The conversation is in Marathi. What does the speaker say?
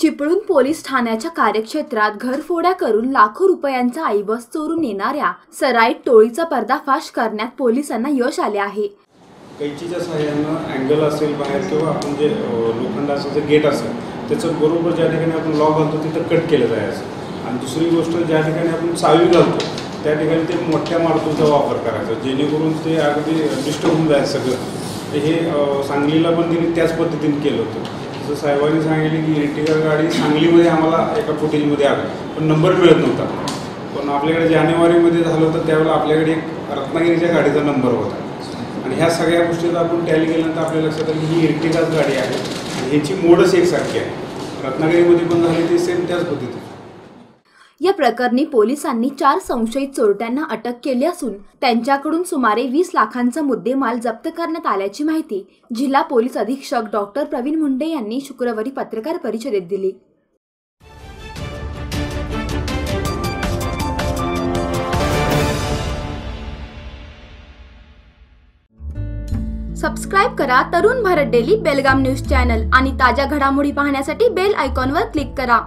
चिपळूण पोलीस ठाण्याच्या कार्यक्षेत्रात घरफोड्या करून लाखो रुपयांचा ऐवज चोरून येणाऱ्या सराईत टोळीचा पर्दाफाश करण्यात पोलिसांना यश आले आहे. कैचीच्या सहाय्यानं अँगल असेल बाहेर किंवा आपण जे लोखंडाचं जे गेट असेल त्याचं बरोबर ज्या ठिकाणी आपण लॉक घालतो तिथं कट केलं जायचं. आणि दुसरी गोष्ट ज्या ठिकाणी आपण चावी घालतो त्या ठिकाणी ते मोठ्या मारतूचा वापर करायचा जेणेकरून ते अगदी डिस्टर्ब होऊन जायचं सगळं. हे सांगलीला पण त्यांनी त्याच पद्धतीने केलं होतं. जसं साहेबांनी सांगितले की इर्टिगा गाडी सांगलीमध्ये आम्हाला एका फुटेजमध्ये आली. पण नंबर मिळत नव्हता. पण आपल्याकडे जानेवारीमध्ये झालं होतं त्यावेळेला आपल्याकडे एक रत्नागिरीच्या गाडीचा नंबर होता. आणि ह्या सगळ्या गोष्टीचा आपण टॅली केल्यानंतर आपल्या लक्षात आलं की ही इर्टिगाच गाडी आहे. आणि ह्याची मोडच एकसारखी आहे. रत्नागिरीमध्ये पण झाली ती सेम त्याच पद्धतीची या प्रकरणी पोलिसांनी चार संशयित चोरट्यांना अटक केली असून त्यांच्याकडून सुमारे वीस लाखांचा मुद्देमाल जप्त करण्यात आल्याची माहिती जिल्हा पोलीस अधीक्षक डॉक्टर प्रवीण मुंडे यांनी शुक्रवारी पत्रकार परिषदेत दिली. सबस्क्राईब करा Tarun Bharat daily Belgaum news channel आणि ताज्या घडामोडी पाहण्यासाठी बेल आयकॉनवर क्लिक करा.